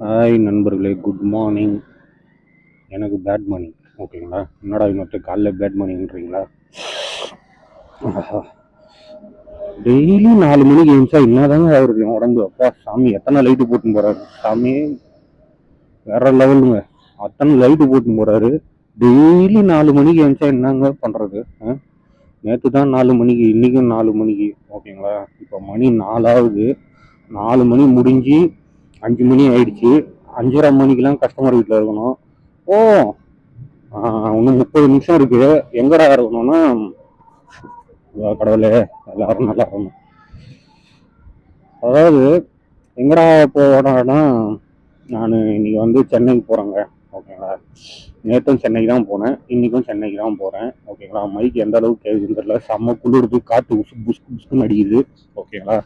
Hi நண்பர்களே. Good morning எனக்கு bad morning ஓகேங்களா என்னடா இன்னொருத்தர் காலைல பேட் மார்னிங்ன்றீங்களா டெய்லி நாலு மணிக்கு எழுந்தா என்னதாங்க அவருக்கு என் உடம்பு அப்பா சாமி எத்தனை லைட்டு போட்டுன்னு போகிறாரு சாமி வேற லெவலுங்க அத்தனை லைட்டு போட்டுன்னு போகிறாரு டெய்லி நாலு மணிக்கு எழுந்தா என்னங்க பண்ணுறது நேற்று தான் நாலு மணிக்கு இன்றைக்கும் நாலு மணிக்கு. ஓகேங்களா இப்போ மணி நாலாவது. நாலு மணி முடிஞ்சு அஞ்சு மணி ஆயிடுச்சு. அஞ்சரை மணிக்கெல்லாம் கஸ்டமர் வீட்டில் இருக்கணும். ஓ இன்னும் முப்பது நிமிஷம் இருக்கு. எங்கடா இருக்கணும்னா கடவுளே எல்லாரும் நல்லா இருக்கணும். அதாவது எங்கடா போனா நான் இன்னைக்கு வந்து சென்னைக்கு போகிறேங்க ஓகேங்களா நேற்றும் சென்னைக்கு தான் போனேன். இன்றைக்கும் சென்னைக்கு தான் போகிறேன் ஓகேங்களா மைக் எந்த அளவுக்கு கேட்குதுன்னு தெரியல. செம்ம குளிருது. காற்று உசு புஸ்கு புஸ்குன்னு அடிக்குது. ஓகேங்களா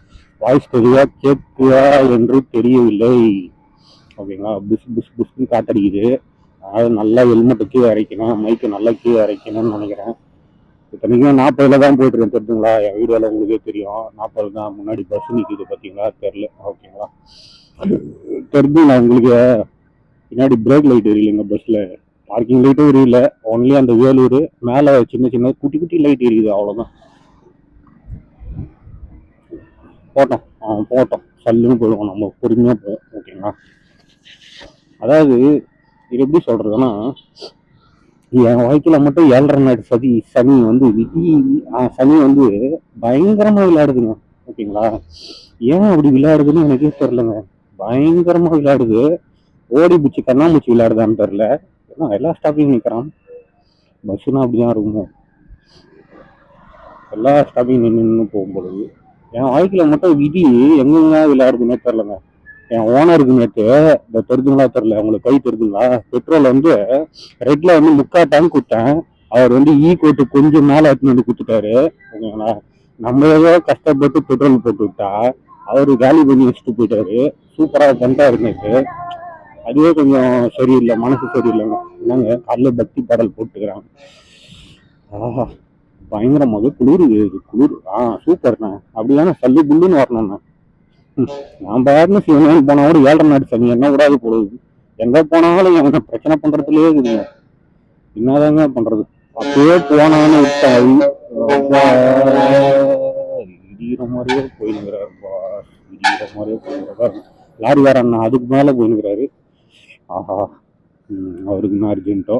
வாய்ஸ் தெரியா கேட்குதா என்று தெரியவில்லை. ஓகேங்களா? புஷ் புஸ் புஷ்னு காத்தடிக்குது. அதாவது நல்லா ஹெல்மெட்டை கீழே இறக்கணும் மைக்கு நல்லா கீழே இறக்கணும்னு நினைக்கிறேன். இத்தனைக்கும் நாற்பதுல தான் போயிட்டுருக்கேன் தெரிஞ்சுங்களா? என் வீடியோவில் உங்களுக்கே தெரியும். நாற்பது தான் முன்னாடி பஸ் நிற்கிது பார்த்தீங்களா? தெரில ஓகேங்களா? தெரிஞ்சுங்களா உங்களுக்கு பின்னாடி பிரேக் லைட் எரியலைங்க பஸ்ஸில் பார்க்கிங் லைட்டும் எரியல. ஒன்லி அந்த வேலூர் மேலே சின்ன சின்ன குட்டி குட்டி லைட் எரியுது. அவ்வளோதான் போட்டோம். அவன் போட்டோம். சல்லுன்னு போயிடுவோம். நம்ம பொறுமையாக போவோம். ஓகேங்களா அதாவது இது எப்படி சொல்கிறதுன்னா என் வாழ்க்கையில் மட்டும் ஏழரை நாடு சதி சனி வந்து விதி சனி வந்து பயங்கரமாக விளையாடுதுங்க. ஓகேங்களா ஏன் அப்படி விளையாடுதுன்னு எனக்கே தெரிலங்க பயங்கரமாக விளையாடுது. ஓடி பிடிச்சி கண்ணாமூச்சி விளையாடுதான்னு தெரில ஏன்னா எல்லா ஸ்டாப்பிங் நிற்கிறான் பஸ்ஸுனா அப்படிதான் இருக்குமோ. எல்லா ஸ்டாப்பிங் நின்று நின்று போகும்பொழுது என் வாழ்க்கையில் மட்டும் விதி எங்கெங்க விளையாடுதுன்னே தெரிலங்க என் ஓனருக்கு நேற்று இந்த தெரிஞ்சுங்களா தெரில உங்களுக்கு கை தெரிஞ்சுங்களா பெட்ரோல் வந்து ரெட்டில் வந்து முக்கா டேங்க் கொடுத்தேன். அவர் வந்து e ஈ கோட்டு கொஞ்சம் மேலே எடுத்துன்னு வந்து கொடுத்துட்டாரு. ஓகேங்களா? நம்ம ஏதோ கஷ்டப்பட்டு பெட்ரோல் போட்டு விட்டா அவர் காலி பண்ணி வச்சுட்டு போயிட்டாரு. சூப்பராக பண்ணிட்டா இருந்துச்சு அதுவே கொஞ்சம் சரியில்லை மனசு சரியில்லைங்க. என்னங்க? காலைல பக்தி பாடல் போட்டுக்கிறாங்க. ஆஹா. பயங்கரமாக குளிர் இது குளிர் ஆ சூப்பர்ண்ணே அப்படிதானே சல்லு புல்லுன்னு வரணும்ண்ணா. ம், நான் பாருன்னு சிவனேன்னு போனா கூட ஏழரை நாடு சனி என்ன விடாது போடுது எங்கே போனாலும் எவனை பிரச்சனை பண்றதுலயே இருக்குதுங்க. என்னதாங்க பண்ணுறது அப்படியே போனான்னு விட்டாய் இடிகிற மாதிரியே போயினுங்கிறாரு பாஸ். இடிகிற மாதிரியே போயினுங்கிறாரு லாரி வேற அண்ணா அதுக்கு மேலே போயினுங்கிறாரு ஆஹா ம், அவருக்கு என்ன அர்ஜென்ட்டோ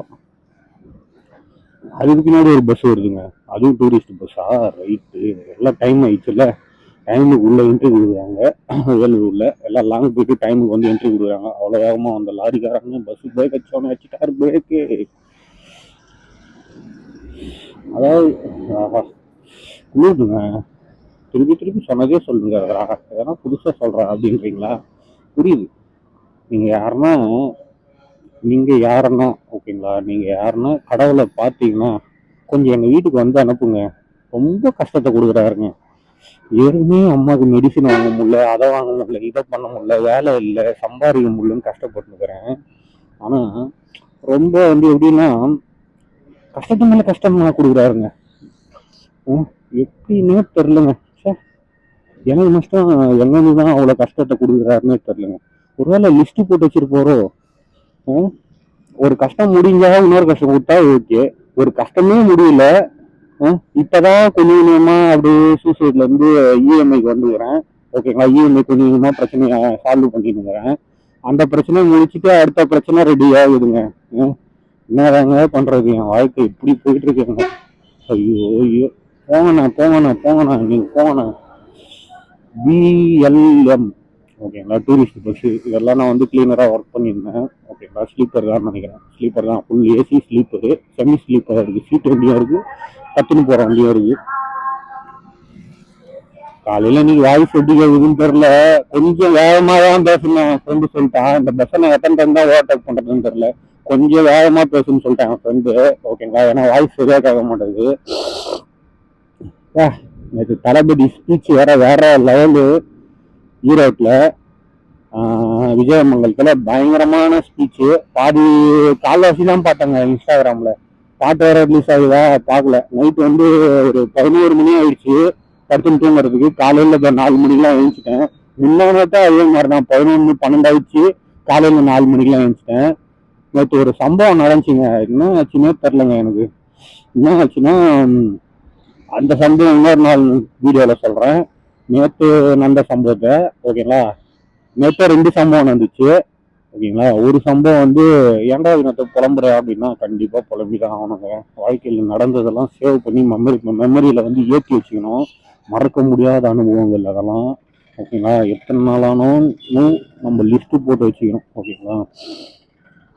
அதுக்கு பின்னாடி ஒரு பஸ் வருதுங்க. அதுவும் டூரிஸ்ட் பஸ்ஸா ரைட்டு எல்லாம் டைம் ஆயிடுச்சுல்ல? டைமுக்கு உள்ள என்ட்ரி கொடுக்குறாங்க. வேலூர்ல. எல்லாம் லாங் போயிட்டு டைமுக்கு வந்து என்ட்ரி கொடுக்குறாங்க. அவ்வளோ வேகமாக அந்த லாரிக்காரங்க பஸ் பிரேக் வச்சோன்னு வச்சுட்டாரு பிரேக்கு அதாவது ஆஹா. குளிருதுங்க. திருப்பி திருப்பி சொன்னதே சொல்லுங்க. எதனா புதுசாக சொல்கிறேன் அப்படின்றீங்களா? புரியுது. நீங்கள் யாருன்னா நீங்கள் யாருன்னா ஓகேங்களா? நீங்கள் யாருன்னா கடவுளை பார்த்தீங்கன்னா கொஞ்சம் எங்கள் வீட்டுக்கு வந்து அனுப்புங்க. ரொம்ப கஷ்டத்தை கொடுக்குறாருங்க. எதுவுமே அம்மாவுக்கு மெடிசன் வாங்க முடியல அதை வாங்க முடியல இதை பண்ண முடியல வேலை இல்லை சம்பாதிக்க முடியலன்னு கஷ்டப்பட்டுருக்குறேன். ஆனால் ரொம்ப வந்து எப்படின்னா கஷ்டத்து மேலே கஷ்டமாக கொடுக்குறாருங்க. எப்படின்னே தெரிலங்க சார் எனக்கு நஷ்டம் எங்கேருந்து தான் அவ்வளோ கஷ்டத்தை கொடுக்குறாருன்னே தெரிலங்க ஒருவேளை லிஸ்ட்டு போட்டு வச்சிருப்போரோ? ம், ஒரு கஷ்டம் முடிஞ்சா இன்னொரு கஷ்டம் கொடுத்தா ஓகே ஒரு கஷ்டமே முடியல ம், இப்பதான் கொஞ்சம் கொஞ்சமா அப்படியே சூசைட்ல இருந்து இஎம்ஐக்கு வந்துக்கிறேன். ஓகேங்களா இஎம்ஐ கொஞ்சம் கொஞ்சமா பிரச்சனையை சால்வ் பண்ணிட்டுங்கிறேன் அந்த பிரச்சனை முடிச்சுட்டு அடுத்த பிரச்சனை ரெடி ஆகுதுங்க. ம், என்னதாங்க பண்றது? என் வாழ்க்கை இப்படி போயிட்டு இருக்கேங்க ஐயோ ஐயோ. போங்கண்ணா போங்கண்ணா போங்கண்ணா. நீங்க போங்கண்ணா. பிஎல்எம் ஓகேங்களா? டூரிஸ்ட் பஸ் இதெல்லாம் நான் வந்து கிளீனராக ஒர்க் பண்ணியிருந்தேன். ஓகேங்களா? ஸ்லீப்பர் தான் நினைக்கிறேன். ஸ்லீப்பர் தான். ஃபுல் ஏசி ஸ்லீப்பரு செமி ஸ்லீப்பராக இருக்குது சீட் வண்டியாக இருக்குது கத்துன்னு போகிற வண்டியாக இருக்குது காலையில் இன்னைக்கு வாய்ஸ் எப்படி கேக்குதுன்னு தெரில கொஞ்சம் வேகமாக தான் பேசணும் ஃப்ரெண்டு சொல்லிட்டான் இந்த பஸ்ஸை நான் எத்தனை டைம் தான் ஓவர்டேக் பண்ணுறதுன்னு தெரில கொஞ்சம் வேகமாக பேசுன்னு சொல்லிட்டேன் என் ஃப்ரெண்டு ஓகேங்களா? ஏன்னா வாய்ஸ் சரியாக கேட்க மாட்டேங்குது. நேற்று தளபதி ஸ்பீச் வேற வேற லெவலு ஈரோட்டில் விஜயமங்கலத்தில் பயங்கரமான ஸ்பீச்சு பாதி கால்வாசி தான் பார்த்தேங்க இன்ஸ்டாகிராமில். பாட்டு வேற ரிலீஸ் ஆகுதா? பார்க்கல. நைட் வந்து ஒரு பதினோரு மணி ஆயிடுச்சு. படுத்துன்னு தூங்குறதுக்கு. காலையில் இப்போ நாலு மணிக்கெலாம் எழுந்துச்சிட்டேன் முன்னாடி அதே மாதிரி தான். பதினொன்று பன்னெண்டாயிடுச்சு காலையில் நாலு மணிக்கெல்லாம் எழுந்துட்டேன். நேற்று ஒரு சம்பவம் நடந்துச்சுங்க. என்ன ஆச்சுன்னே தெரிலங்க எனக்கு. என்ன ஆச்சுன்னா அந்த சம்பவம் இன்னொரு நாள் வீடியோவில் சொல்கிறேன் நேற்று நடந்த சம்பவத்தை ஓகேங்களா? நேற்று ரெண்டு சம்பவம் நடந்துச்சு. ஓகேங்களா? ஒரு சம்பவம் வந்து ஏன்டா வினத்தை புலம்புற அப்படின்னா கண்டிப்பாக புலம்பி தான் ஆகணுங்க. வாழ்க்கையில் நடந்ததெல்லாம் சேவ் பண்ணி மெமரி மெமரியில் வந்து ஏற்றி வச்சுக்கணும். மறக்க முடியாத அனுபவங்கள் அதெல்லாம். ஓகேங்களா? எத்தனை நாளானும் நம்ம லிஸ்ட்டு போட்டு வச்சுக்கணும். ஓகேங்களா?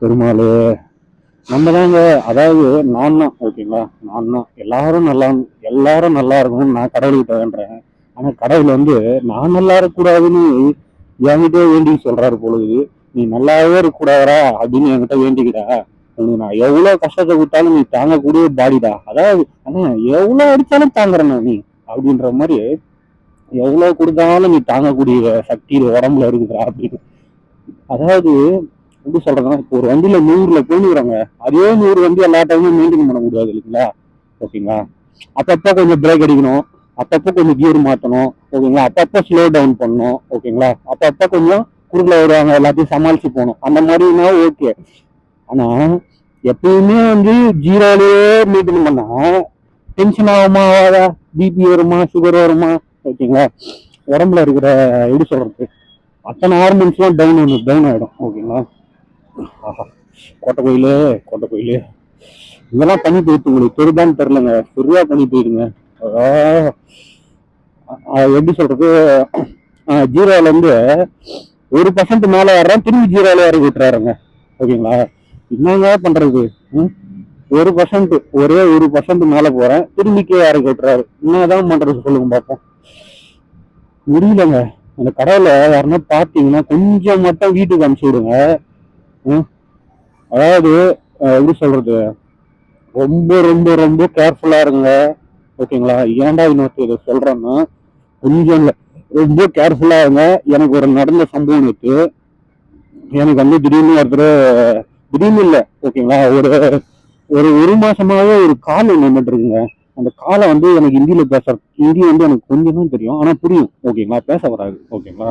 பெருமாள் நம்ம தாங்க அதாவது நான் தான் ஓகேங்களா? நான் தான் எல்லாரும் நல்லா எல்லாரும் நல்லா இருக்கணும்னு நான் கடவுள்கிட்ட வேண்டுறேன். ஆனால் கடவுள் வந்து நான் நல்லா இருக்கக்கூடாதுன்னு என்கிட்ட வேண்டி சொல்றாரு பொழுது நீ நல்லாவே இருக்கக்கூடாதா அப்படின்னு என்கிட்ட வேண்டிக்கிட்டா உனக்கு நான் எவ்வளவு கஷ்டத்தை கொடுத்தாலும் நீ தாங்கக்கூடிய பாடிடா. அதாவது ஆனா எவ்வளவு அடித்தாலும் தாங்குறேண்ணா நீ அப்படின்ற மாதிரி எவ்வளவு கொடுத்தாலும் நீ தாங்கக்கூடிய சக்தி உடம்புல இருக்குதுடா அப்படின்னு. அதாவது எப்படி சொல்றதுன்னா இப்போ ஒரு வண்டியில நூறுல போயிடுறாங்க அதே நூறு வண்டி எல்லா டைமும் மெயின்டைன் பண்ண முடியாது இல்லைங்களா? ஓகேங்களா அப்பப்போ கொஞ்சம் பிரேக் அடிக்கணும். அப்பப்போ கொஞ்சம் கியர் மாற்றணும் ஓகேங்களா அப்பப்போ ஸ்லோ டவுன் பண்ணணும் ஓகேங்களா அப்பப்போ கொஞ்சம் குறுக்கில் வருவாங்க எல்லாத்தையும் சமாளித்து போகணும். அந்த மாதிரினா ஓகே ஆனால் எப்பயுமே வந்து ஜீரோலேயே மெயின்டைன் பண்ணால் டென்ஷன் ஆகுமா ஆகாதா? பிபி வருமா சுகர் வருமா? ஓகேங்களா உடம்புல இருக்கிற எப்படி சொல்கிறது அத்தனை ஹார்மோன்ஸ்லாம் டவுன் ஒன்று டவுன் ஆகிடும் ஓகேங்களா ஆஹா. கோட்டை கோயிலு கோட்டை கோயிலு. இதெல்லாம் பண்ணி போயிட்டு உங்களுக்கு. தெரியுதான்னு தெரிலங்க சரியாக பண்ணி போயிடுங்க. எப்படி சொல்றது? ஜீரோல இருந்து ஒரு பர்சன்ட் மேலே வர்றேன் திரும்பி ஜீரோல இறக்கி விட்டுறாருங்க. ஓகேங்களா? என்னங்க பண்றது? ம்? ஒரு பர்சன்ட் ஒரே ஒரு பர்சன்ட் மேலே போறேன் திரும்பி கீழே இறக்கி விட்டுறாரு. என்னதான் பண்றது சொல்லுங்க பார்ப்போம் முடியலங்க. அந்த கடவுளை யாருன்னா பார்த்தீங்கன்னா கொஞ்சம் மட்டும் வீட்டுக்கு அனுப்பிச்சு விடுங்க. ம்? அதாவது எப்படி சொல்றது? ரொம்ப ரொம்ப ரொம்ப கேர்ஃபுல்லா இருங்க. ஓகேங்களா? ஏன்டா இன்னொருத்தர் இதை சொல்கிறேன்னா கொஞ்சம் இல்லை. ரொம்ப கேர்ஃபுல்லாக இருங்க. எனக்கு ஒரு நடந்த சம்பவம் இருக்கு எனக்கு வந்து திடீர்னு ஒருத்தர் திடீர்னு இல்லை ஓகேங்களா? ஒரு ஒரு ஒரு மாசமாவே ஒரு கால் நின்றுட்டு இருக்குங்க அந்த காலை வந்து எனக்கு ஹிந்தியில் பேச ஹிந்தி வந்து எனக்கு கொஞ்சம் தான் தெரியும். ஆனால் புரியும். ஓகேங்களா? பேச வராது. ஓகேங்களா?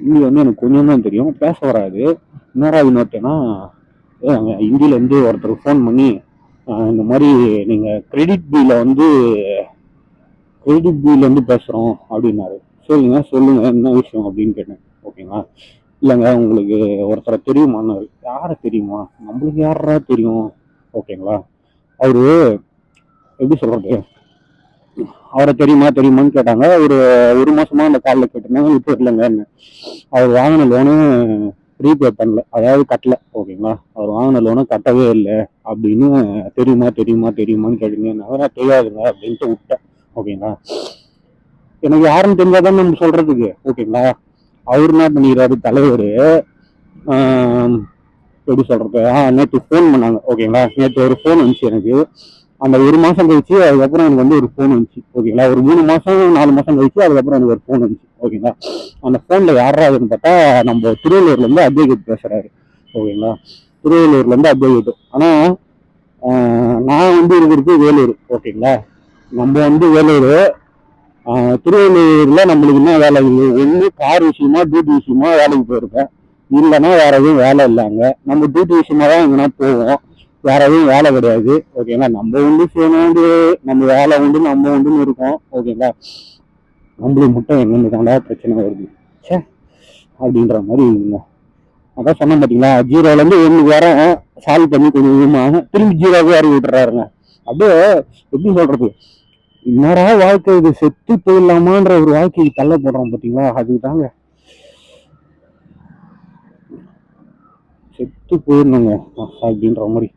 ஹிந்தி வந்து எனக்கு கொஞ்சம் தான் தெரியும். பேச வராது. என்னடா இன்னொருத்தேன்னா ஹிந்தியிலேருந்து ஒருத்தர் ஃபோன் பண்ணி இந்த மாதிரி நீங்கள் கிரெடிட் பில்ல வந்து கிரெடிட் பில்லேருந்து பேசுகிறோம் அப்படின்னாரு. சரிங்க சொல்லுங்க என்ன விஷயம் அப்படின்னு கேட்டேன். ஓகேங்களா இல்லைங்க உங்களுக்கு ஒருத்தரை தெரியுமான்னாரு. யாரை தெரியுமா? நம்மளுக்கு யாரா தெரியும்? ஓகேங்களா அவரு எப்படி சொல்றது? அவரை தெரியுமா தெரியுமான்னு கேட்டாங்க. ஒரு ஒரு மாசமா அந்த காலில் கேட்டிருந்தாங்க இப்போ இல்லைங்கன்னு அவர் வாங்கின லோனு ரீபே பண்ணல. அதாவது கட்டல. ஓகேங்களா அவர் வாங்கின லோனை கட்டவே இல்லை. அப்படின்னு தெரியுமா தெரியுமா தெரியுமான்னு கேட்டீங்கன்னா தெரியாதுங்க அப்படின்ட்டு விட்டேன். ஓகேங்களா எனக்கு யாருன்னு தெரிஞ்சாதான் நம்ம சொல்றதுக்கு. ஓகேங்களா அவர் என்ன பண்ணிக்கிறாரு? தலைவர் எப்படி சொல்றது? ஆ நேற்று ஃபோன் பண்ணாங்க. ஓகேங்களா நேற்று ஒரு ஃபோன் வந்துச்சு எனக்கு. அந்த ஒரு மாதம் கழிச்சு அதுக்கப்புறம் எனக்கு வந்து ஒரு ஃபோன் வந்துச்சு ஓகேங்களா ஒரு மூணு மாதம் நாலு மாதம் கழிச்சு அதுக்கப்புறம் எனக்கு ஒரு ஃபோன் வந்துச்சு ஓகேங்களா அந்த ஃபோனில் யாராதுன்னு பார்த்தா நம்ம திருவள்ளூர்லேருந்து இருந்து பேசுகிறாரு ஓகேங்களா திருவள்ளூர்லேருந்து இருந்து ஆனால் நான் வந்து இருக்கிறது வேலூர் ஓகேங்களா நம்ம வந்து வேலூர் திருவள்ளூரில் நம்மளுக்கு என்ன வேலை ஒன்று கார் விஷயமா டியூட்டி விஷயமா வேலைக்கு போயிருப்பேன் இல்லைன்னா வேற எதுவும் வேலை இல்லைங்க நம்ம டியூட்டி விஷயமா தான் எங்கன்னா போவோம். வேற எதுவும் வேலை கிடையாது. ஓகேங்களா நம்ம உண்டு செய்யணும் நம்ம வேலை உண்டு நம்ம உண்டுன்னு இருக்கோம். ஓகேங்களா நம்மளுக்கு மட்டும் எங்கேருந்து தாண்டா பிரச்சனை வருது? ச்சே அப்படின்ற மாதிரி இருக்குங்க. அதான் சொன்னேன் பார்த்தீங்களா ஜீரோலேருந்து ஒன்று வேற சால்வ் பண்ணி கொஞ்சம் கொஞ்சமாக திரும்பி ஜீரோவே அறிவி விட்டுறாருங்க. அப்படியே எப்படி சொல்கிறது என்னடா வாழ்க்கை இது? செத்து போயிடலாமான்ற ஒரு வாழ்க்கைக்கு தள்ள போடுறோம் பார்த்தீங்களா அதுக்கு தாங்க செத்து போயிடணுங்க அப்படின்ற மாதிரி.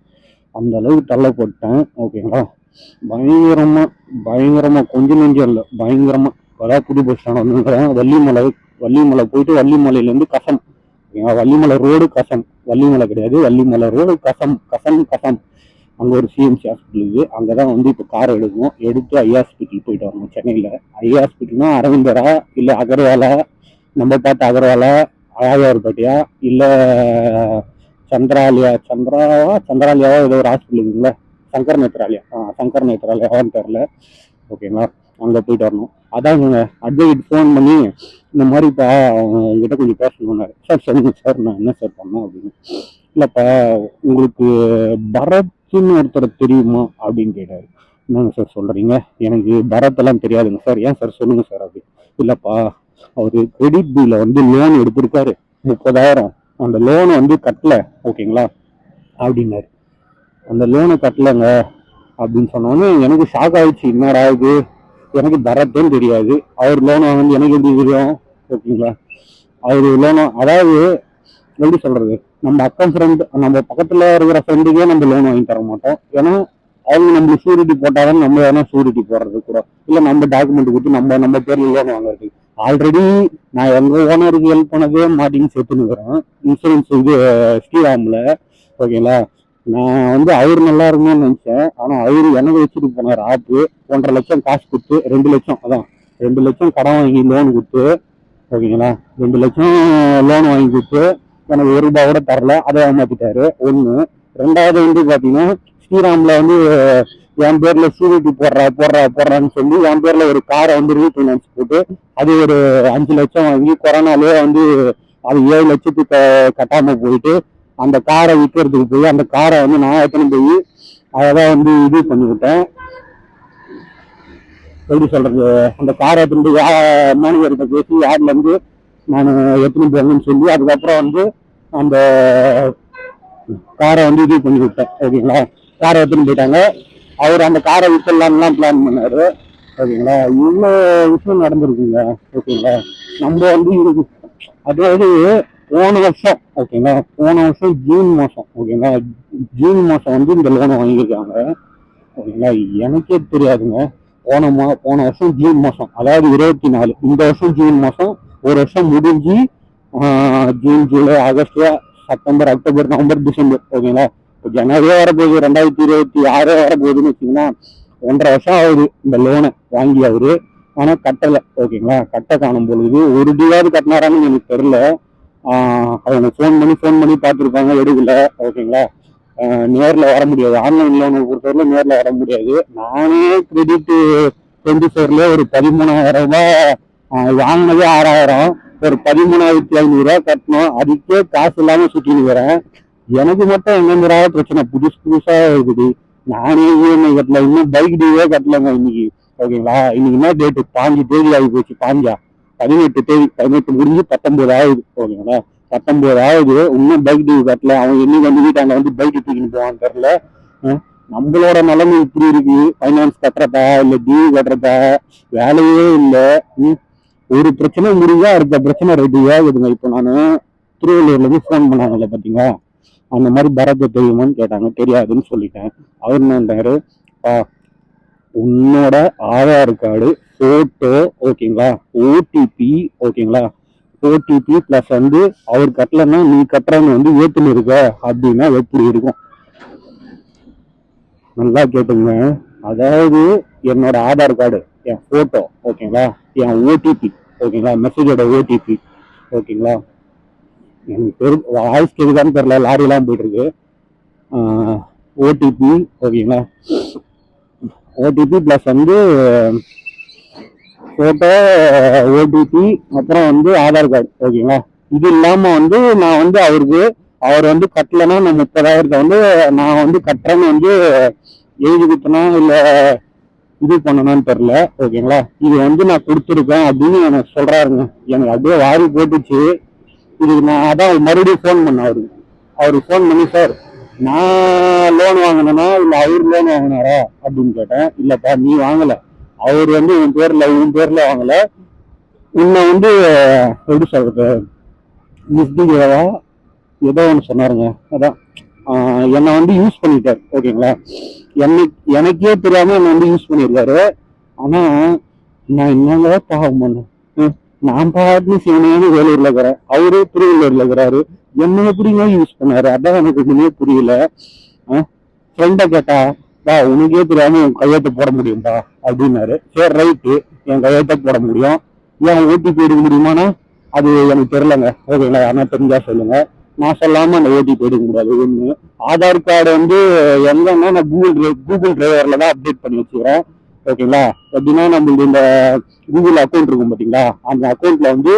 அந்த அளவுக்கு தள்ளப்பட்டேன் ஓகேங்களா? பயங்கரமாக பயங்கரமாக கொஞ்சம் நெஞ்சம் இல்லை பயங்கரமாக அதாவது புது பஸ் ஸ்டாண்ட் வந்துருக்கிறேன். வள்ளிமலை வள்ளிமலை போயிட்டு வள்ளிமலையிலேருந்து கசம். ஓகேங்களா? வள்ளிமலை ரோடு கசம். வள்ளிமலை கிடையாது வள்ளிமலை ரோடு கசம் கசம் கசம். அங்கே ஒரு சிஎம்சி ஹாஸ்பிட்டல் இருக்குது அங்கே தான் வந்து இப்போ கார் எடுக்கும் எடுத்து ஐ ஹாஸ்பிட்டல் போயிட்டு வரணும் சென்னையில். ஐ ஹாஸ்பிட்டல்னா அரவிந்தரா இல்லை அகர்வாலா? நம்ம பார்த்த அகர்வாலா ஆயார்பட்டியா இல்லை சந்திராலயா சந்திராவா? சந்திராலயாவா ஏதோ ஒரு ஹாஸ்பிட்டல் இருக்குங்களா சங்கர் நேத்ராலயா. ஆ சங்கர் நேத்ராலயாவான்னு தெரில ஓகேங்களா அங்கே போயிட்டு வரணும். அதாங்க அட்வொகேட் ஃபோன் பண்ணி இந்த மாதிரிப்பா அவங்க உங்ககிட்ட கொஞ்சம் பேசணும்னாரு சார் சொல்லுங்கள் சார் நான் என்ன சார் பண்ணேன் அப்படின்னு. இல்லைப்பா உங்களுக்கு பரத்னு ஒருத்தர் தெரியுமா அப்படின்னு கேட்டார். என்னங்க சார் சொல்கிறீங்க எனக்கு பரத்தெல்லாம் தெரியாதுங்க சார். ஏன் சார் சொல்லுங்கள் சார் அப்படி? இல்லைப்பா அவர் கிரெடிட் பில்ல வந்து லோன் எடுத்திருக்காரு. முப்பதாயிரம். அந்த லோனை வந்து கட்டல. ஓகேங்களா அப்படின்னாரு. அந்த லோனை கட்டலைங்க. அப்படின்னு சொன்னோன்னே எனக்கு ஷாக் ஆயிடுச்சு. என்னடா இது? எனக்கு தரத்தேன்னு தெரியாது. அவர் லோனை வந்து எனக்கு எப்படி தெரியும் ஓகேங்களா அவர் லோனை அதாவது எப்படி சொல்றது? நம்ம அக்கம் ஃப்ரெண்ட் நம்ம பக்கத்துல இருக்கிற ஃப்ரெண்டுக்கே நம்ம லோன் வாங்கி தர மாட்டோம். ஏன்னா அவங்க நம்மளுக்கு ஷூரிட்டி போட்டாலும் நம்ம வேணா ஷூரிட்டி போடுறது கூட. இல்லை நம்ம டாக்குமெண்ட் கொடுத்து நம்ம நம்ம பேர்ல லோன் வாங்குறது. ஆல்ரெடி நான் எங்க ஓனருக்கு ஹெல்ப் பண்ணதே மாட்டின்னு சேர்த்துனுக்குறேன் இன்சூரன்ஸ் இது ஸ்ரீராம்ல ஓகேங்களா நான் வந்து அவர் நல்லா இருக்கும்னு நினைச்சேன். ஆனால் அவரு எனக்கு வச்சுட்டு போனார். ஆப்பு ஒன்றரை லட்சம் காசு கொடுத்து ரெண்டு லட்சம் அதான். ரெண்டு லட்சம் கடன் வாங்கி லோன் கொடுத்து ஓகேங்களா ரெண்டு லட்சம் லோன் வாங்கி கொடுத்து எனக்கு ஒரு ரூபாய் கூட தரல. அதை ஏமாத்திட்டாரு. ஒன்று ரெண்டாவது வந்து பார்த்தீங்கன்னா ஸ்ரீராம்ல வந்து என் பேர்ல சூரிட்டி போடுறா போடுறா போடுறான்னு சொல்லி என் பேர்ல ஒரு காரை வந்து ரீஃபைனான்ஸ் போட்டு அது ஒரு அஞ்சு லட்சம் வாங்கி கொரோனாலே வந்து அது ஏழு லட்சத்துக்கு கட்டாம போயிட்டு அந்த காரை விற்கிறதுக்கு போய் அந்த காரை வந்து நான் எடுத்துன்னு போய் அதை வந்து இது பண்ணிவிட்டேன் எப்படி சொல்றது? அந்த காரை எடுத்துன்னு போய் மேனேஜர்கிட்ட பேசி யார்ல இருந்து நான் எத்தனை போங்கன்னு சொல்லி அதுக்கப்புறம் வந்து அந்த காரை வந்து இது பண்ணி விட்டேன் ஓகேங்களா காரை எடுத்துன்னு போயிட்டாங்க? அவர் அந்த காரை வித்துடலாம்லாம் பிளான் பண்ணாரு. ஓகேங்களா இவ்வளோ விஷயம் நடந்திருக்குங்க. ஓகேங்களா? நம்ம வந்து இருக்கு. அதாவது போன வருஷம் ஓகேங்களா? போன வருஷம் ஜூன் மாதம் ஓகேங்களா? ஜூன் மாதம் வந்து இந்த லோனை வாங்கியிருக்காங்க. ஓகேங்களா? எனக்கே தெரியாதுங்க. போன மா போன வருஷம் ஜூன் மாதம் அதாவது இருபத்தி நாலு. இந்த வருஷம் ஜூன் மாதம் ஒரு வருஷம் முடிஞ்சு June July August September October November December ஓகேங்களா? இப்போ வரப்போகுது ரெண்டாயிரத்தி இருபத்தி ஆறே வரப்போகுதுன்னு வச்சுங்கன்னா ஒன்றரை வருஷம் ஆகுது இந்த லோனை வாங்கி அவரு. ஆனால் கட்டலை ஓகேங்களா? கட்ட காணும் பொழுது ஒரு டிவாவது கட்டினாரான்னு எனக்கு தெரில அவங்க ஃபோன் பண்ணி ஃபோன் பண்ணி பார்த்துருப்பாங்க எடுக்கல ஓகேங்களா? நேரில் வர முடியாது. ஆன்லைன் லோனை பொறுத்தவரையில் நேரில் வர முடியாது. நானே கிரெடிட் டுவெண்ட்டி ஃபோர்ல ஒரு பதிமூணாயிரம் ரூபாய் வாங்கினதே ஆறாயிரம். ஒரு பதிமூணாயிரத்தி ஐநூறுரூவா கட்டணும். அதுக்கே காசு இல்லாமல் சுற்றின்னு வரேன் எனக்கு மட்டும் என்னங்கிற பிரச்சனை? புதுசு புதுசா இருக்குது. நானே இஎம்ஐ கட்டல. இன்னும் பைக் டீவே கட்டலங்க இன்னைக்கு. ஓகேங்களா இன்னைக்கு என்ன டேட்டு பாஞ்சு தேதி ஆகி போச்சு. பாஞ்சா? பதினெட்டு தேதி. பதினெட்டு முடிஞ்சு பத்தொன்பது ஆகுது. ஓகேங்களா பத்தொன்பது ஆகுது. இன்னும் பைக் டீவு கட்டல. அவன் என்னைக்கு வந்து அங்கே வந்து பைக் தூக்கின்னு போவான்னு தெரில நம்மளோட நிலைமை இப்படி இருக்கு. ஃபைனான்ஸ் கட்டுறதா இல்லை டியூ கட்டுறதா? வேலையே இல்லை. ஒரு பிரச்சனை முடிஞ்சா அடுத்த பிரச்சனை ரெடியாகுதுங்க இப்போ நான் திருவள்ளூர்லேருந்து ஃபோன் பண்ணாங்கல்ல பார்த்தீங்களா அந்த மாதிரி பரத தெரியுமான்னு கேட்டாங்க. தெரியாதுன்னு சொல்லிட்டேன். அவர் என்னன்றாரு உன்னோட ஆதார் கார்டு போட்டோ ஓகேங்களா? ஓடிபி ஓகேங்களா? ஓடிபி ப்ளஸ் வந்து அவர் கட்டலன்னா நீ கட்டுறன்னு வந்து ஏத்துன்னு இருக்க. அப்படின்னா எப்படி இருக்கும்? நல்லா கேட்டுங்க. அதாவது என்னோட ஆதார் கார்டு என் போட்டோ ஓகேங்களா? என் ஓடிபி ஓகேங்களா? மெசேஜோட ஓடிபி ஓகேங்களா? எனக்கு பெரு வாய்ஸ் கேக்குதான்னு தெரில லாரிலாம் போயிட்டு இருக்கு ஓடிபி ஓகேங்களா ஓடிபி ப்ளஸ் வந்து ஃபோட்டோ ஓடிபி அப்புறம் வந்து ஆதார் கார்டு ஓகேங்களா இது இல்லாமல் வந்து நான் வந்து அவருக்கு அவர் வந்து கட்டலைன்னா நான் முப்பதாயிரத்தை வந்து நான் வந்து கட்டுறேன்னு வந்து எழுதி கொடுத்தனா இல்லை இது பண்ணணும்னு தெரில ஓகேங்களா இது வந்து நான் கொடுத்துருக்கேன் அப்படின்னு எனக்கு சொல்கிறாருங்க எனக்கு அப்படியே வாரி போட்டுச்சு. இதுக்கு நான் அதான் மறுபடியும் ஃபோன் பண்ணேன் அவருக்கு அவருக்கு ஃபோன் பண்ணி சார் நான் லோன் வாங்கினேனா இல்லை அவர் லோன் வாங்கினாரா? அப்படின்னு கேட்டேன். இல்லைப்பா நீ வாங்கலை. அவர் வந்து உன் பேரில் உன் பேரில் வாங்கலை. உன்னை வந்து எப்படி சொல்கிறது மிஸ்பிஹேவா ஏதோ ஒன்று சொன்னாருங்க. அதான். என்னை வந்து யூஸ் பண்ணிட்டார். ஓகேங்களா? என்னை எனக்கே தெரியாமல் என்னை வந்து யூஸ் பண்ணியிருக்காரு ஆனால் நான் என்னங்க பாவம் பண்ணேன்? நான் பாட்டு சிவனையான வேலூர்ல இருக்கிறேன் அவரு திருவள்ளூர்ல இருக்கிறாரு. என்ன எப்படிங்க யூஸ் பண்ணாரு? அதான் எனக்கு ஒண்ணுமே புரியல. ஃப்ரெண்டை கேட்டா பா உனக்கே தெரியாம உன் கையெழுத்து போட முடியும்பா அப்படின்னாரு. சரி ரைட்டு என் கையெழுத்த போட முடியும். ஏன் ஓடிபி எடுக்க முடியுமானா அது எனக்கு தெரியலங்க. ஓகேங்களா? யாரா தெரிஞ்சா சொல்லுங்க. நான் சொல்லாம அந்த ஓடிபி எடுக்க முடியாது. ஒண்ணு ஆதார் கார்டு வந்து எங்கன்னா நான் கூகுள் டிரைவ் கூகுள் டிரைவர்ல தான் அப்டேட் பண்ணி வச்சுக்கிறேன். ஓகேங்களா? எப்படின்னா நம்மளுக்கு இந்த கூகுள் அக்கௌண்ட் இருக்கும் பார்த்தீங்களா அந்த அக்கௌண்ட்ல வந்து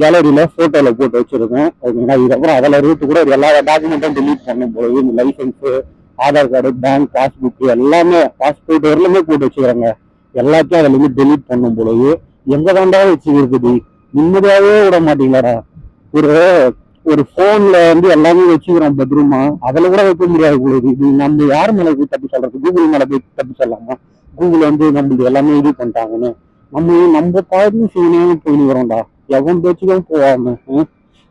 கேலரியில போட்டோல போட்டு வச்சிருக்கேன். ஓகேங்களா? இதுக்கப்புறம் அதில் இருந்து கூட எல்லா டாக்குமெண்ட்டும் delete பண்ணும்போது இந்த licence Aadhaar card bank passbook எல்லாமே பாஸ்போர்ட் எல்லாமே போட்டு வச்சுக்கிறாங்க. எல்லாத்தையும் அதில் இருந்து பண்ணும் பொழுது எங்கே தாண்டா வச்சுக்கிறதுடி நிம்மதியாகவே விட மாட்டீங்களாடா? ஒரு ஒரு ஃபோனில் வந்து எல்லாமே வச்சுக்கிறோம் பெட்ரூமா அதில் கூட வைக்க முடியாது இது நம்ம யார் மேலே போய் தப்பு சொல்கிறது கூகுள் மேலே போய் தப்பு சொல்லலாமா? கூகுள் வந்து நம்மளுக்கு எல்லாமே இது பண்ணிட்டாங்கன்னு. நம்ம நம்ம பாட்டு செய்யணும் வரோம்டா. எவன் பேச்சுக்கும் போகாம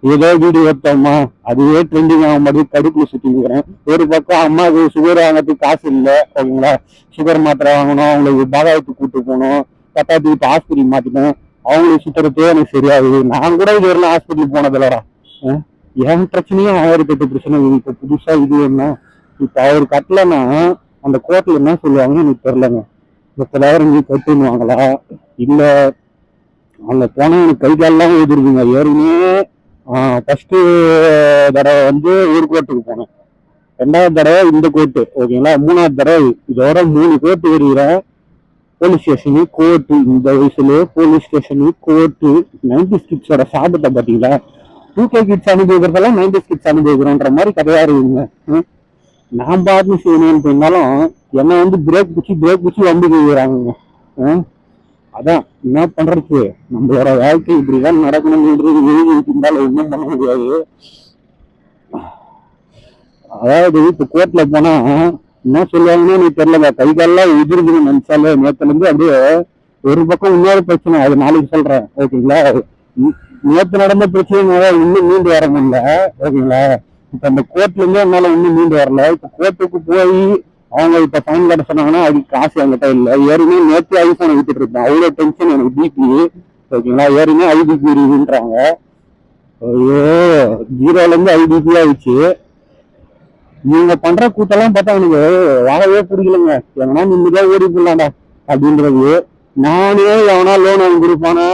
ஏதோ வீடியோ எடுத்தோமா? அதுவே ட்ரெண்டிங் ஆக மாதிரி கடுப்புல சுத்திக்கிறேன் ஒரு பக்கம் அம்மாவுக்கு சுகர் வாங்குறதுக்கு காசு இல்லை ஓகேங்களா சுகர் மாத்திரை வாங்கணும் அவங்களுக்கு பாகாயத்துக்கு கூட்டு போகணும் பத்தாத்துக்கு இப்போ ஹாஸ்பிட்டல் மாத்திட்டேன் அவங்களுக்கு சுத்துறதே எனக்கு சரியாகுது. நான் கூட இது வரலாம் ஹாஸ்பிட்டல் போனதில்லடா என் பிரச்சனையும் ஆயிரத்தி எட்டு பிரச்சனை. இப்போ புதுசாக இது என்ன? இப்போ அவர் கட்டலன்னா அந்த கோர்ட்ல என்ன சொல்லுவாங்கன்னு எனக்கு தெரிலங்க முப்பதாயிரம் நீ கட்டுன்னுவாங்களா இல்ல அங்க போனா எனக்கு கை காலெல்லாம் எதிர்க்குங்க ஏற்கனவே ஃபர்ஸ்ட் தடவை வந்து ஒரு கோர்ட்டுக்கு போனேன். ரெண்டாவது தடவை இந்த கோர்ட்டு ஓகேங்களா? மூணாவது தடவை இதோட மூணு கோர்ட்டு ஏறிக்கிறேன் போலீஸ் ஸ்டேஷனு கோர்ட்டு இந்த வயசுல போலீஸ் ஸ்டேஷனு கோர்ட்டு நைன்டி கிட்ஸோட சாபத்தை பார்த்தீங்களா? டூ கே கிட்ஸ் அனுபவிக்கிறதெல்லாம் நைன்டி கிட்ஸ் அனுபவிக்கிறோன்ற மாதிரி கதையா இருக்குங்க. ம். நான் பாட்டு செய்யணும்னு சொன்னாலும் என்னை வந்து பிரேக் பிடிச்சி பிரேக் பிடிச்சி வந்து கேட்குறாங்க அதான் என்ன பண்றது? நம்மளோட வாழ்க்கை இப்படிதான் நடக்கணும்ன்றது எழுதி இருந்தாலும் ஒன்றும் பண்ண முடியாது. அதாவது இப்ப கோர்ட்ல போனா என்ன சொல்லுவாங்கன்னு எனக்கு தெரியல கை காலெல்லாம் உதிர்துன்னு நினைச்சாலே நேத்துல இருந்து அப்படியே ஒரு பக்கம் இன்னொரு பிரச்சனை. அது நாளைக்கு சொல்றேன். ஓகேங்களா? ந- நேத்து நடந்த பிரச்சனை இன்னும் மீண்டு வர முடியல ஓகேங்களா? இப்ப அந்த கோர்ட்ல இருந்து என்னால இன்னும் மீண்டு வரல. இப்ப கோர்ட்டுக்கு போய் அவங்க இப்ப ஃபைன் கட்ட சொன்னாங்கன்னா அதுக்கு காசு என்கிட்ட இல்ல. ஏற்கனவே நேற்று ஐஃபோன் வித்துட்டு இருப்பேன் அவ்வளவு டென்ஷன் எனக்கு பிபி ஓகேங்களா ஏற்கனவே ஐபிபி இருக்குன்றாங்க. ஐயோ ஜீரோல இருந்து ஐபிபி ஆயிடுச்சு. இவங்க பண்ற கூட்டெல்லாம் பார்த்தா எனக்கு வாழவே பிடிக்கலங்க எவனா நிம்மதியா ஓடி போடலாம்டா அப்படின்றது. நானே எவனா லோன் வாங்கி கொடுப்பானா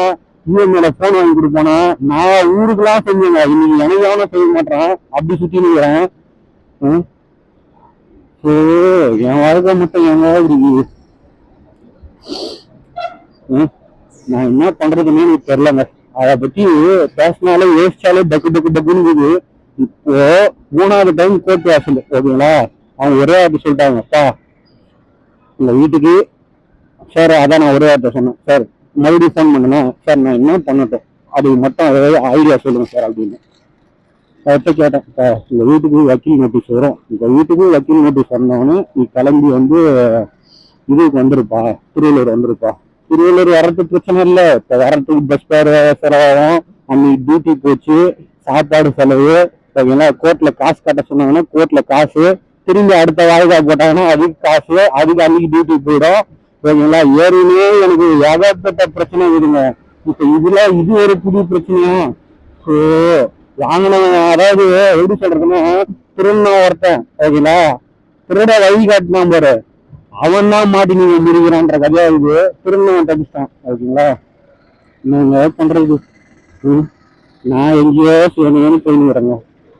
இவங்களோட போன் வாங்கி கொடுப்பானா? நான் ஊருக்குலாம் செஞ்சேங்க. இன்னைக்கு எனக்கு எவனா செய்ய மாட்டான். அப்படி சுத்தி நிற்கிறேன் ஓ என் வாழ்க்கை மட்டும் என் இருக்கு. ம், நான் என்ன பண்றதுன்னு எனக்கு தெரியலங்க. அதை பத்தி பேசினாலே யோசிச்சாலே டக்கு டக்கு டக்குன்னு இருக்குது. இப்போ மூணாவது டைம் கோர்ட் வாசல் ஓகேங்களா? அவங்க ஒரே வார்த்தை சொல்லிட்டாங்க அப்பா இந்த வீட்டுக்கு சார் அதான் நான் ஒரே வார்த்தை சொன்னேன். சார் மறுபடியும் ஃபோன் பண்ணணும். சார் நான் என்ன பண்ணட்டும். அதுக்கு மட்டும் ஏதாவது ஐடியா சொல்லுங்கள் சார் அப்படின்னு. அவர்கிட்ட கேட்டேன் சார் இந்த வீட்டுக்கு வக்கீல் நோட்டீஸ் வரும். இந்த வீட்டுக்கு வக்கீல் நோட்டீஸ் வந்தவொடனே நீ கிளம்பி வந்து இதுக்கு வந்திருப்பா திருவள்ளூர் வந்துருப்பா. திருவள்ளூர் வர்றதுக்கு பிரச்சனை இல்லை. இப்போ வர்றதுக்கு பஸ் பேர் செலவாகும். அன்னைக்கு டியூட்டி போச்சு. சாப்பாடு செலவு. ஓகேங்களா கோர்ட்டில் காசு கட்ட சொன்னாங்கன்னா கோர்ட்டில் காசு. திரும்பி அடுத்த வாய்தா போட்டாங்கன்னா அதுக்கு காசு. அதுக்கு அன்னைக்கு டியூட்டி போயிடும். ஓகேங்களா ஏற்கனவே எனக்கு ஏகப்பட்ட பிரச்சனை இருங்க. இப்போ இதுல இது ஒரு புது பிரச்சனையா? ஸோ வாங்கினவன் அதாவது எப்படி சொல்றதுன்னா திருநா ஒருத்தன் ஓகேங்களா திருட வழி காட்டினான் பாரு. அவன் தான் மாட்டி நீங்க முடிக்கிறான்ற கதையா இது. திருநவன் தப்பிச்சிட்டான் ஓகேங்களா நீங்க பண்றது? ம்? நான் எங்கேயோ சிவனையோன்னு போயின்னு வரேங்க.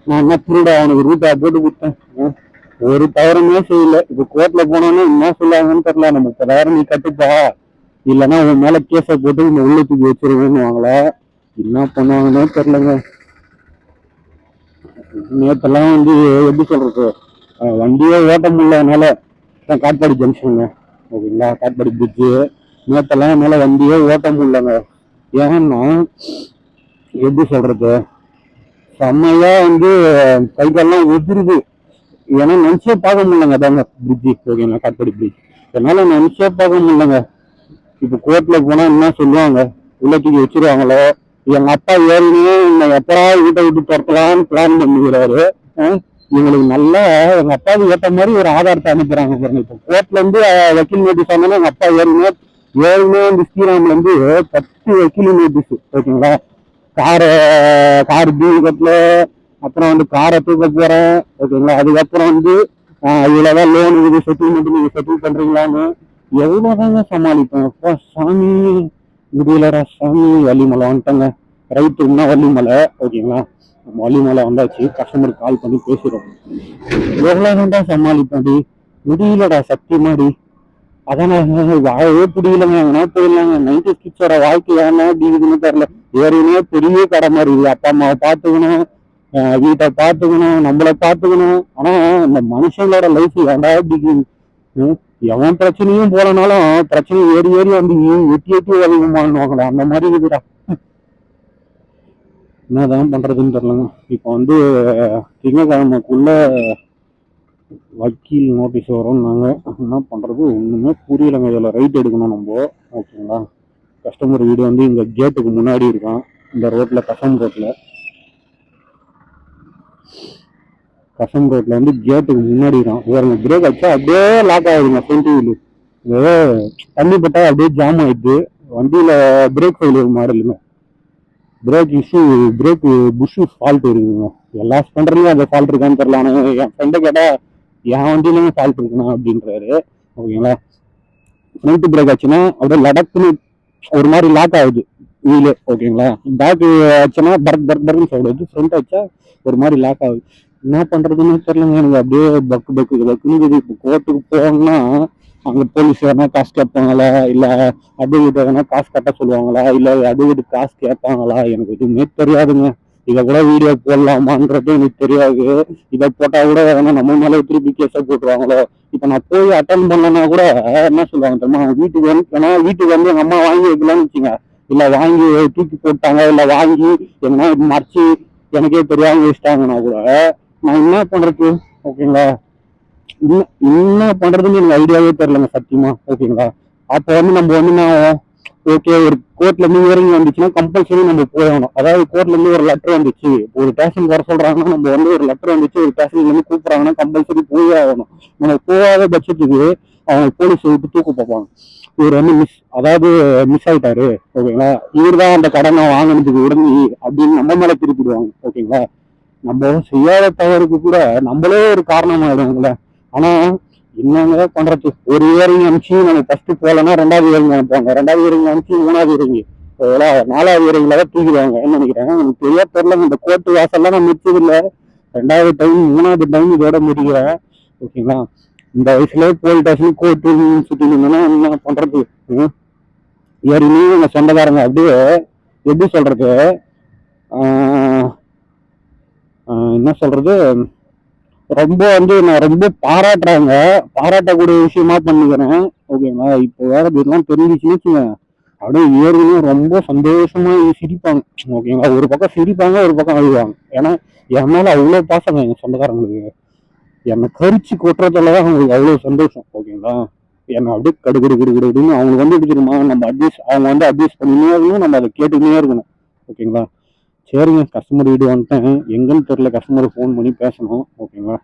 நான் என்ன திருட? அவனுக்கு ரூட்டா போட்டு கொடுத்தேன். ம்? ஒரு தவறுமே செய்யல. இப்ப கோர்ட்ல போனோன்னு என்ன சொல்லுவாங்கன்னு தெரியல. நம்ம முப்பதாயிரம் நீ கட்டுப்பா. இல்லைன்னா உன் மேல கேஸை போட்டு இந்த உள்ளத்துக்கு வச்சிருவேன்னு வாங்களா என்ன பண்ணுவாங்கன்னே தெரியலங்க. நேத்தெல்லாம் வந்து எப்படி சொல்றது? வண்டியே ஓட்ட முடியலனால தான் காட்பாடி ஜங்ஷனுங்க ஓகேங்களா? காட்பாடி பிரிட்ஜு நேத்தெல்லாம் என்னால் வண்டியே ஓட்ட முடியலங்க. ஏன்னா எப்படி சொல்றது? செம்மையா வந்து கை கால்லாம் உதிருது. ஏன்னா நினைச்சே பார்க்க முடியலங்க அதாங்க பிரிட்ஜி ஓகேங்களா காட்பாடி பிரிட்ஜ் அதனால நினைச்சே பார்க்க முடியலங்க. இப்போ கோர்ட்டில் போனால் என்ன சொல்லுவாங்க? உள்ளத்துக்கு வச்சிருவாங்களோ. எங்கள் அப்பா ஏற்கனவே என்னை எப்படா வீட்டை விட்டு துரத்தலாம்னு பிளான் பண்ணிக்கிறாரு. எங்களுக்கு நல்லா எங்க அப்பாவுக்கு ஏற்ற மாதிரி ஒரு ஆதாரத்தை அனுப்புறாங்க பாருங்க. இப்போ கோர்ட்ல இருந்து வக்கீல் நோட்டீஸ் வந்தாலும் எங்க அப்பா ஏற்கனவே ஏழுமே வந்து ஸ்ரீராம்ல இருந்து பத்து வக்கீல் நோட்டீஸ் ஓகேங்களா காரை கார் டியூ கட்டில் அப்புறம் வந்து காரை தூக்க போகிறேன் ஓகேங்களா அதுக்கப்புறம் வந்து ஆஹ், இவ்வளவுதான் லோன் இது செட்டில்மெண்ட் நீங்கள் செட்டில் பண்றீங்களான்னு எவ்வளவுதாங்க சமாளிப்பேன் அப்பா சாமி. முடியலடா சாமி. வள்ளிமலை ரைட்டு ரைட்டுன்னா வள்ளிமலை. ஓகேங்களா வள்ளிமலை வந்தாச்சு. கஸ்டமருக்கு கால் பண்ணி பேசுறோம் எவ்வளவுதான்டா சமாளிப்பேன் டி முடியலடா சத்தியமாடி அதனால வாழவே பிடிக்கலங்க. எங்கன்னா போயிடலாங்க. நைன்டி கிட்ஸோட வாழ்க்கை ஏன்னா இப்படி இருக்குன்னு தெரியல. ஏறினே பெரிய கடை மாதிரி. அப்பா அம்மாவை பார்த்துக்கணும். வீட்டை பார்த்துக்கணும் நம்மள பார்த்துக்கணும். ஆனால் இந்த மனுஷங்களோட லைஃப் ஏன்டா இப்படி எவன் பிரச்சனையும் போலனாலும் பிரச்சனை ஏறி ஏறி வந்து எட்டி எட்டி அதிகமானுவாங்களே அந்த மாதிரி இருக்குடா. என்னதான் பண்றதுன்னு தெரியலங்க. இப்போ வந்து திங்கக்கிழமைக்குள்ள வக்கீல் நோட்டீஸ் வரும்னாங்க. என்ன பண்ணுறது ஒன்றுமே புரியலைங்க. இதில் ரைட் எடுக்கணும் நம்ம. ஓகேங்களா கஸ்டமர் வீடு வந்து இங்கே கேட்டுக்கு முன்னாடி இருக்கான். இந்த ரோட்டில் கசம் ரோட்டில் கசம் ரோட்டில் வந்து கேட்டுக்கு முன்னாடி இருக்கான் வேறுங்க பிரேக் அடிச்சா அப்படியே லாக் ஆகுதுங்க ஃப்ரண்ட் வீலு ஏதோ தண்ணி பட்டா அப்படியே ஜாம் ஆயிடுது. வண்டியில் பிரேக் ஃபெயிலியர் மாடலுங்க brake issue brake bush fault இருக்குங்க. எல்லா ஸ்பெண்டர்லையும் அந்த ஃபால்ட் இருக்கான்னு தெரியல ஆனால் என் ஃப்ரெண்டை கேட்டால் என் வண்டியிலுமே ஃபால்ட் இருக்குண்ணா அப்படின்றாரு. ஓகேங்களா? ஃப்ரண்ட் பிரேக் ஆச்சுன்னா அப்படியே லடக்குன்னு ஒரு மாதிரி லாக் ஆகுது வீலு ஓகேங்களா? பேக் ஆச்சுன்னா பர்க் பர்க் பர்க்னு சவுண்ட் வருது. ஃப்ரண்ட் ஆச்சா ஒரு மாதிரி லாக் ஆகுது. என்ன பண்றதுன்னு தெரியலங்க. எனக்கு அப்படியே பக்கு பக்கு பக்குன்னு இப்போ கோர்ட்டுக்கு போகணும்னா அங்க போலீஸ் எதனா காசு கேட்பாங்களா? இல்ல அட்வொகேட் எதனா காசு கட்ட சொல்லுவாங்களா? இல்ல அட்வொகேட் காசு கேட்பாங்களா? எனக்கு எதுவுமே தெரியாதுங்க. இதை கூட வீடியோ போடலாமான்றது எனக்கு தெரியாது. இதை போட்டா கூட எதனா நம்ம மேல திருப்பி கேஸ போட்டுருவாங்களோ? இப்ப நான் போய் அட்டன் பண்ணனா கூட என்ன சொல்லுவாங்க தெரியுமா? வீட்டுக்கு வந்து ஏன்னா வீட்டுக்கு வந்து எங்க அம்மா வாங்கி வைக்கலாம்னு வச்சுங்க இல்ல வாங்கி தூக்கி போட்டாங்க இல்ல வாங்கி எங்கன்னா மறைச்சு எனக்கே தெரியாம வச்சுட்டாங்கன்னா கூட நான் என்ன பண்றது? ஓகேங்களா? என்ன என்ன பண்றதுன்னு எனக்கு ஐடியாவே தெரியலங்க சத்தியமா. ஓகேங்களா? அப்போ வந்து நம்ம வந்து நான் ஓகே ஒரு கோர்ட்ல இருந்து இறங்கி வந்துச்சுன்னா கம்பல்சரி நம்ம போயணும் அதாவது கோர்ட்ல இருந்து ஒரு லெட்டர் வந்துச்சு. ஒரு ஸ்டேஷன் வர சொல்றாங்கன்னா நம்ம வந்து ஒரு லெட்டர் வந்துச்சு ஒரு ஸ்டேஷன்ல இருந்து கூப்பிடுறாங்கன்னா கம்பல்சரி போயே ஆகணும். நம்ம போகாத பட்சத்துக்கு அவங்க போலீஸ் விட்டு தூக்கு பார்ப்பாங்க. இவர் வந்து மிஸ் அதாவது மிஸ் ஆயிட்டாரு. ஓகேங்களா? இவர் தான் அந்த கடனை வாங்கினதுக்கு உடனே அப்படின்னு நம்ம மேல திருப்பிடுவாங்க. ஓகேங்களா? நம்ம செய்யாத தவறுக்கு கூட நம்மளே ஒரு காரணமாயிடும்ல ஆனா என்னங்க பண்றது? ஒரு இயரிங் அனுப்பிச்சு நம்ம ஃபர்ஸ்ட் போகலன்னா ரெண்டாவது இயரிங் அனுப்புவாங்க. ரெண்டாவது இயரிங் அனுப்பிச்சு மூணாவது இயரிங் நாலாவது இயரிங்ல தான் தூக்கிடுவாங்க. என்ன நினைக்கிறேன்? எனக்கு தெரிய தெரியல இந்த கோர்ட்டு வாசல்லாம் நான் மிச்சது ரெண்டாவது டைம் மூணாவது டைம் இதோட முடிக்கிறேன் ஓகேங்களா? இந்த வயசுல போலீஸ் ஸ்டேஷன் கோர்ட்டு சுத்தி நின்னா என்ன பண்றது? ம்? எங்க சொந்தக்காரங்க அப்படியே எப்படி சொல்றது? என்ன சொல்கிறது ரொம்ப வந்து நான் ரொம்ப பாராட்டுறாங்க. பாராட்டக்கூடிய விஷயமா பண்ணிக்கிறேன். ஓகேங்களா? இப்போ வேற இதெல்லாம் தெரிஞ்சிச்சுன்னு வச்சுங்க அப்படியே ஏற்கனவே ரொம்ப சந்தோஷமா சிரிப்பாங்க. ஓகேங்களா? ஒரு பக்கம் சிரிப்பாங்க ஒரு பக்கம் அழுவாங்க. ஏன்னா என் மேல அவ்வளோ பாசங்க எங்க சொந்தக்காரங்களுக்கு. என்னை கரிச்சு கொட்டுறதுல தான் அவங்களுக்கு அவ்வளோ சந்தோஷம். ஓகேங்களா? என்னை அப்படியே கடு கடு கடு கடுன்னு அவங்களுக்கு வந்து எப்படி தெரியுமா? நம்ம அட்வைஸ் அவங்க வந்து அட்வைஸ் பண்ணினே இருக்கணும் நம்ம அதை கேட்டுக்கிட்டே இருக்கணும். ஓகேங்களா? சரிங்க கஸ்டமர் வீடு வந்துட்டேன். எங்கன்னு தெரியல கஸ்டமர் ஃபோன் பண்ணி பேசணும். ஓகேங்களா?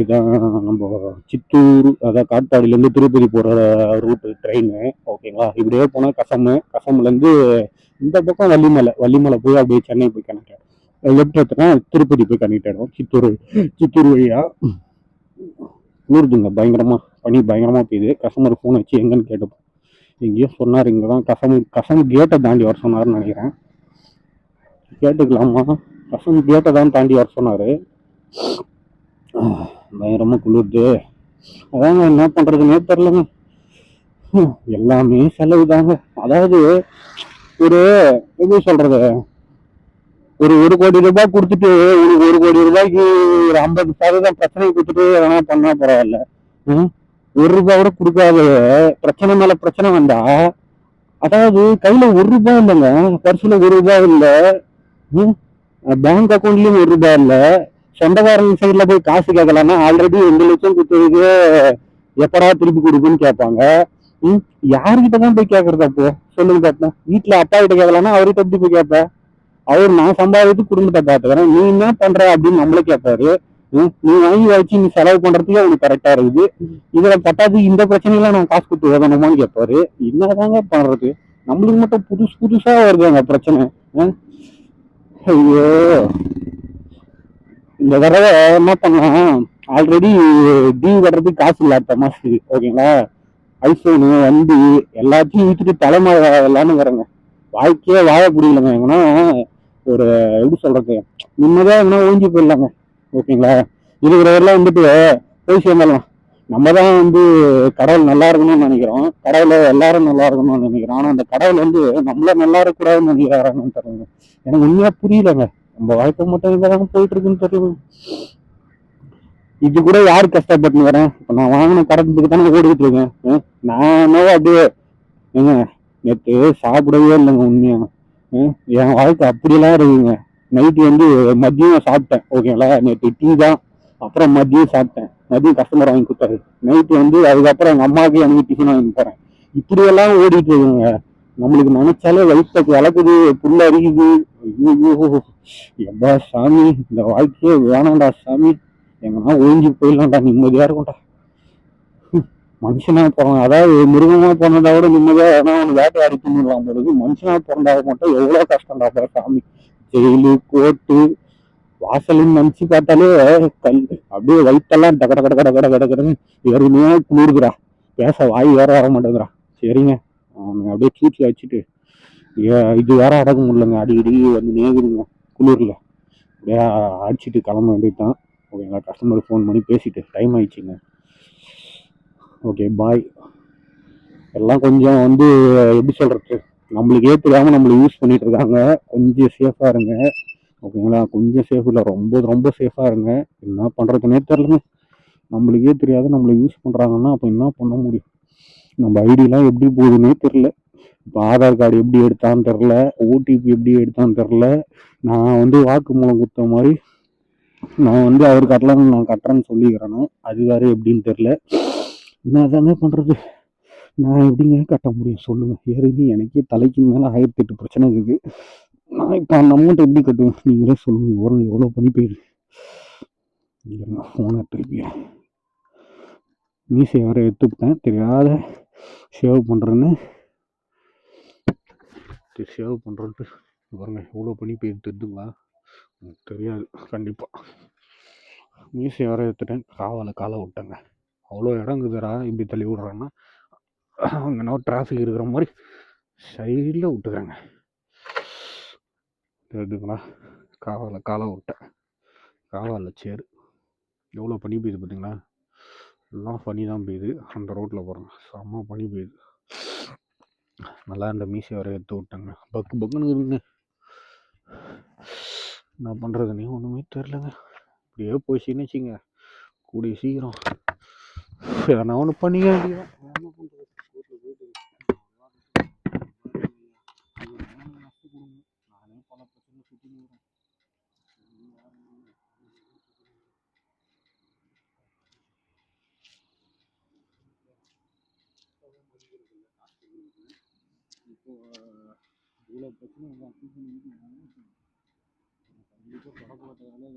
இதான் நம்ம சித்தூர் அதான் காட்பாடியிலேருந்து திருப்பதி போகிற ரூட்டு ட்ரெயின் ஓகேங்களா? இப்படியே போனால் கசமு கசம்லேருந்து இந்த பக்கம் வள்ளிமலை வள்ளிமலை போய் அப்படியே சென்னை போய் கனெக்ட் ஆகிடும் லெஃப்ட் எடுத்துனா திருப்பதி போய் கனெக்ட் ஆகிடும் சித்தூர் சித்தூர் வழியாக ஊருதுங்க. பயங்கரமாக பனி பயங்கரமாக பெய்யுது. கஸ்டமர் ஃபோன் வச்சு எங்கன்னு கேட்டுப்போம். எங்கேயோ சொன்னார் இங்கே தான் கசம் கசம் கேட்டை தாண்டி வர சொன்னாருன்னு நினைக்கிறேன். கேட்டுக்கலாமா? பசங்க கேட்டை தான் தாண்டி வர சொன்னார். பயங்கரமாக குளிருது. அதாங்க என்ன பண்ணுறதுன்னே தெரிலங்க எல்லாமே செலவு தாங்க அதாவது ஒரு எப்படி சொல்கிறது ஒரு ஒரு கோடி ரூபாய் கொடுத்துட்டு உனக்கு ஒரு கோடி ரூபாய்க்கு ஒரு ஐம்பது சதவீதம் பிரச்சனை கொடுத்துட்டு எதனா பண்ணால் பரவாயில்ல. ஒரு ரூபாய் கூட கொடுக்காத பிரச்சனை மேலே பிரச்சனை வந்தா அதாவது கையில் ஒரு ரூபாய் இல்லைங்க பர்சுல ஒரு ரூபாய் இல்லை பேங்க் அக்கௌண்ட்லயும் ஒரு ரூபாய் இல்ல. சொந்தக்காரங்க சைட்ல போய் காசு கேட்கலாம்னா ஆல்ரெடி ரெண்டு லட்சம் கொடுத்ததுக்கு எப்படா திருப்பி கொடுக்குன்னு கேட்பாங்க. ம், யார்கிட்ட தான் போய் கேட்கறது அப்போ? சொல்லுங்க பாப்போம் வீட்டுல அப்பா கிட்ட கேட்கலாம்னா அவர்கிட்ட எப்படி போய் கேட்ப? அவர் நான் சம்பாதித்து குடும்பத்தை பாத்துக்கிறேன் நீ என்ன பண்ற அப்படின்னு நம்மளே கேட்பாரு. நீ வாங்கி வச்சு நீ செலவு பண்றதுக்கு அவனுக்கு கரெக்டா இருக்குது. இதுல பட்டாது இந்த பிரச்சனையில நான் காசு கொடுத்து வேணுமான்னு கேட்பாரு. என்னதாங்க பண்றது? நம்மளுக்கு மட்டும் புதுசு புதுசா வருதுங்க பிரச்சனை. ஐயோ. இந்த தடவை என்ன பண்ணலாம்? ஆல்ரெடி டீ கட்டுறதுக்கு காசு இல்லை அடுத்த மாசத்துக்கு ஓகேங்களா ஐஃபோனு வண்டி எல்லாத்தையும் விட்டுட்டு தலைமறை வரலான்னு வாழ்க்கையே வாழ முடியலங்க எங்கன்னா ஒரு எப்படி சொல்றது? நிம்மதியாக எங்கன்னா ஓஞ்சி போயிடலாங்க. ஓகேங்களா இருக்கிறவரெல்லாம் வந்துட்டு போய் சேர்ந்துடலாம். நம்ம தான் வந்து கடவுள் நல்லா இருக்கணும்னு நினைக்கிறோம். கடவுளை எல்லாரும் நல்லா இருக்கணும்னு நினைக்கிறோம். ஆனால் அந்த கடவுள் வந்து நம்மள நல்லா இருக்கக்கூடாதுன்னு நினைக்கிறாரான்னு தெரியல. எனக்கு உண்மையாக புரியலங்க. நம்ம வாழ்க்கை மட்டும் எங்க போயிட்டு இருக்குன்னு தெரியல. இது கூட யார் கஷ்டப்பட்டு வரேன்? இப்போ நான் வாங்கின கடத்துக்கு தானே ஓடிட்டு இருக்கேன். ஆ? அப்படியே ஏங்க நேற்று சாப்பிடவே இல்லைங்க உண்மையாக என் வாழ்க்கை அப்படியெல்லாம் இருக்குங்க. நைட்டு வந்து மதியம் சாப்பிட்டேன். ஓகேங்களா? நேற்று டீ தான். அப்புறம் மதியம் சாப்பிட்டேன். மதியம் கஸ்டமர் வாங்கி கொடுத்தாரு. நைட்டு வந்து அதுக்கப்புறம் எங்கள் அம்மாவுக்கு எனக்கு டிஃபன் வாங்கி தரேன். இப்படியெல்லாம் ஓடிட்டு இருக்குங்க நம்மளுக்கு நினைச்சாலே வயிற்று வளர்க்குது புல் அறியுது ஐயோ எப்பா சாமி இந்த வாழ்க்கையே வேணாம்டா சாமி. எங்கன்னா ஒழிஞ்சு போயிடலாம்டா நிம்மதியாக இருக்கும்டா. ஹம், மனுஷனா பிறந்த அதாவது மிருகமா பிறந்ததா விட நிம்மதியாக ஏன்னா அவனு வேட்டையாடி தின்னுடலாம் போது மனுஷனா பிறந்தா மட்டும் எவ்வளோ கஷ்டம்டா அப்பா சாமி. ஜெயிலு கோர்ட்டு வாசலின் நினச்சி பார்த்தாலே கல் அப்படியே வயிற்றெல்லாம் டக டக டக டக டக கடன்னு எருமையா குளிர்கிறா பேச வாய் வேற வர மாட்டேங்கிறா சரிங்க. அவனை அப்படியே சூச்சி வச்சுட்டு ஏ- இது வேற அடக்க முடியலங்க. அடிக்கடி வந்து நேகுதுங்க குளிரில். அப்படியே அடிச்சிட்டு கிளம்ப வேண்டியதுதான். ஓகேங்களா கஸ்டமருக்கு ஃபோன் பண்ணி பேசிட்டு டைம் ஆயிடுச்சுங்க. ஓகே பாய் எல்லாம் கொஞ்சம் வந்து எப்படி சொல்கிறது நம்மளுக்கே தெரியாம நம்மளை யூஸ் பண்ணிகிட்டு இருக்காங்க. கொஞ்சம் சேஃபாக இருங்க. ஓகேங்களா? கொஞ்சம் சேஃப் இல்லை. ரொம்ப ரொம்ப சேஃபாக இருங்க. என்ன பண்ணுறதுனே தெரிலங்க நம்மளுக்கே தெரியாது. நம்மளை யூஸ் பண்ணுறாங்கன்னா அப்போ என்ன பண்ண முடியும்? நம்ம ஐடிலாம் எப்படி போகுதுன்னே தெரில இப்போ ஆதார் கார்டு எப்படி எடுத்தான்னு தெரில ஓடிபி எப்படி எடுத்தான்னு தெரில நான் வந்து வாக்கு மூலம் கொடுத்த மாதிரி நான் வந்து அவர் கட்டலாம் நான் கட்டுறேன்னு சொல்லிக்கிறேனோ அது வேறு எப்படின்னு தெரில என்ன தானே பண்ணுறது நான் எப்படிங்க கட்ட முடியும்? சொல்லுங்கள் ஏறி எனக்கே தலைக்கு மேலே ஆயிரத்தி எட்டு பிரச்சனை இருக்குது. நான் இப்போ அந்த அமௌண்ட் எப்படி கட்டுவேன்? நீங்களே சொல்லுங்கள் ஒரு எவ்வளோ பண்ணி போயிடுது? ஃபோனை திருப்பி. மீசை வேறு எடுத்துக்கிட்டேன் தெரியாத சேவ் பண்ணுறேன்னு சேவ் பண்ணுறேன்ட்டு பாருங்க எவ்வளோ பண்ணி போயிட்டு தெரியுதுங்களா? தெரியாது. கண்டிப்பாக மீசை வேறு எடுத்துட்டேன். காவலை காலை விட்டேங்க. அவ்வளோ இடம் இப்படி தள்ளி விடுறான்னா அங்கே நோ டிராஃபிக் இருக்கிற மாதிரி சைடில் விட்டுக்கிறேங்க தெரியுதுங்களா காவால காலை விட்டேன் காவால சேர் எவ்வளோ பனி பெய்யுது பார்த்தீங்களா எல்லாம் பனி தான் பெய்யுது. அந்த ரோட்டில் போகிறேங்க செம்ம பனி பெய்யுது. நல்லா இந்த மீசை வர எடுத்து விட்டாங்க. பக்கு பக்குன்னு இருக்குங்க. என்ன பண்ணுறதுனே ஒன்றுமே தெரிலங்க இப்படியே போச்சுன்னு வச்சுங்க கூடிய சீக்கிரம். எதனா ஒன்று பண்ணிக்க வேண்டியதான் என்ன பண்ணுறது ரோட்டில் போயிட்டு நானே பல பிரச்சனை சுற்றி இப்போ இவ்வளோ பிரச்சனை கண்டிப்பாக தொடக்கூடாத வேலை